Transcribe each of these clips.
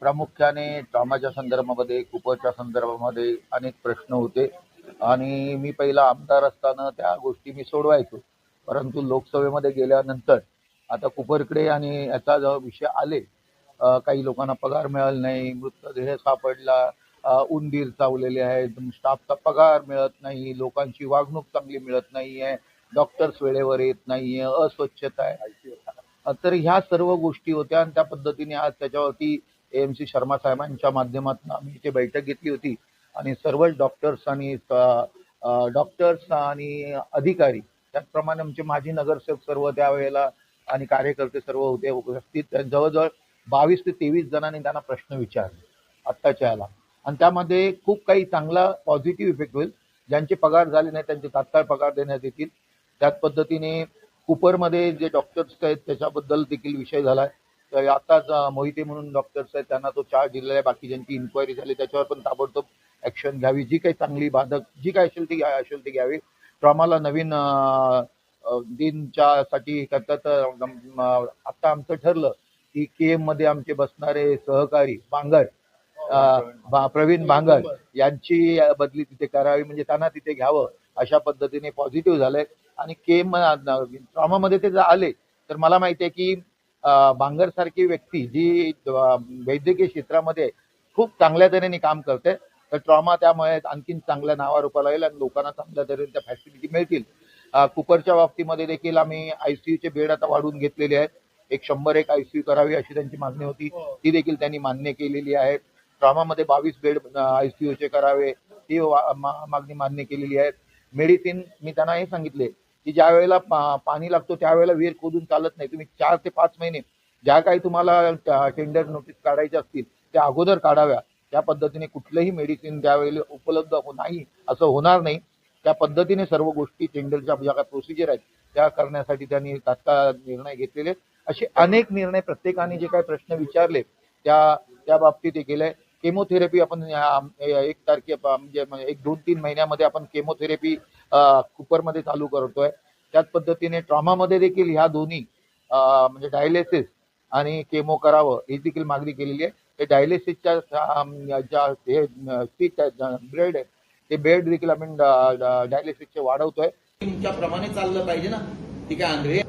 प्रामुख्याने ट्रॉमाच्या संदर्भामध्ये कुपरच्या संदर्भामध्ये अनेक प्रश्न होते. आणि मी पहिला आमदार असताना त्या गोष्टी मी सोडवायचो. परंतु लोकसभेमध्ये गेल्यानंतर आता कुपरकडे आणि याचा जो विषय आले काही लोकांना पगार मिळाला नाही मृतदेह सापडला उंदीर चावलेले आहेत स्टाफचा पगार मिळत नाही लोकांची वागणूक चांगली मिळत नाही आहे डॉक्टर्स वेळेवर येत नाही आहे अस्वच्छता आहे. तर ह्या सर्व गोष्टी होत्या आणि त्या पद्धतीने आज त्याच्यावरती एम सी शर्मा साहेबांच्या माध्यमातून आम्ही इथे बैठक घेतली होती. आणि सर्व डॉक्टर्स आणि डॉक्टर्स आणि अधिकारी त्याचप्रमाणे आमचे माजी नगरसेवक सर्व त्यावेळेला आणि कार्यकर्ते सर्व होते उपस्थित. जवळजवळ बावीस ते तेवीस जणांनी त्यांना प्रश्न विचारले आत्ताच्या याला. आणि त्यामध्ये खूप काही चांगला पॉझिटिव्ह इफेक्ट होईल. ज्यांचे पगार झाले नाही त्यांचे तात्काळ पगार देण्यात येतील. त्याच पद्धतीने कुपरमध्ये जे डॉक्टर्स आहेत त्याच्याबद्दल देखील विषय झाला आहे तर आताच मोहिते म्हणून डॉक्टर्स आहेत त्यांना तो चार्ज दिलेला आहे. बाकी ज्यांची इन्क्वायरी झाली त्याच्यावर पण ताबडतोब ऍक्शन घ्यावी. जी काही चांगली बाधक जी काही असेल ती असेल ती घ्यावी. ट्रॉमाला नवीन दिनच्या साठी करता तर आता आमचं ठरलं की केएममध्ये आमचे बसणारे सहकारी बांगर प्रवीण बांगर यांची बदली तिथे करावी. म्हणजे त्यांना तिथे घ्यावं अशा पद्धतीने पॉझिटिव्ह झालंय. आणि केम ट्रॉमामध्ये ते जर आले. तर मला माहिती आहे की बांगर सारखी व्यक्ती जी वैद्यकीय क्षेत्रामध्ये खूप चांगल्या तऱ्हेने काम करते तर ट्रॉमा त्यामुळे आणखीन चांगल्या नावारूपाला येईल आणि लोकांना चांगल्या तऱ्हेने त्या फॅसिलिटी मिळतील. कुपरच्या बाबतीमध्ये देखील आम्ही आयसीयूचे बेड आता वाढवून घेतलेले आहेत. एक शंभर एक आयसीयू करावी अशी त्यांची मागणी होती. ती देखील त्यांनी मान्य केलेली आहे. ट्रॉमामध्ये बावीस बेड आयसीयूचे करावे ती मागणी मान्य केलेली आहे. मेडिसिन मी त्यांना हे सांगितले की ज्या वेळेला पा- पाणी लागतो त्यावेळेला विहीर खोदून चालत नाही. तुम्ही चार ते पाच महिने ज्या काही तुम्हाला टेंडर नोटीस काढायच्या असतील त्या अगोदर काढाव्या. त्या पद्धतीने कुठलंही मेडिसिन त्यावेळेला उपलब्ध हो- नाही असं होणार नाही. त्या पद्धतीने सर्व गोष्टी टेंडरच्या ज्या काही प्रोसिजर आहेत त्या करण्यासाठी त्यांनी तात्काळ निर्णय घेतलेले असे अनेक निर्णय प्रत्येकाने जे काही प्रश्न विचारले त्या त्या बाबतीत हे केलंय. केमोथेरपी आपण एक तारखे म्हणजे एक दोन तीन महिन्यामध्ये आपण केमोथेरपी कुपरमध्ये चालू करतोय. त्याच पद्धतीने ट्रॉमामध्ये देखील ह्या दोन्ही म्हणजे डायलिसिस आणि केमो करावं ही देखील मागणी केलेली आहे. ते डायलिसिसच्या ज्या हे ब्रेड आहे ते बेड देखील आपण डायलिसिसचे वाढवतोय. तुमच्या प्रमाणे चाललं पाहिजे ना. ठीक आहे आंध्रे.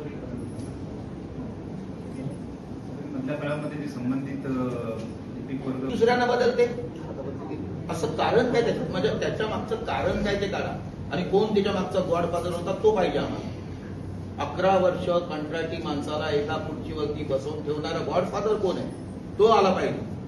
मधल्या काळामध्ये जे संबंधित दुसऱ्यांना बदलते. असं कारण काय त्याच्यात म्हणजे त्याच्या मागचं कारण काय ते काढा. आणि कोण त्याच्या मागचा गॉडफादर होता तो पाहिजे आम्हाला. अकरा वर्ष कंत्राटी माणसाला एका खुर्चीवरती बसवून ठेवणारा गॉडफादर कोण आहे? तो आला पाहिजे.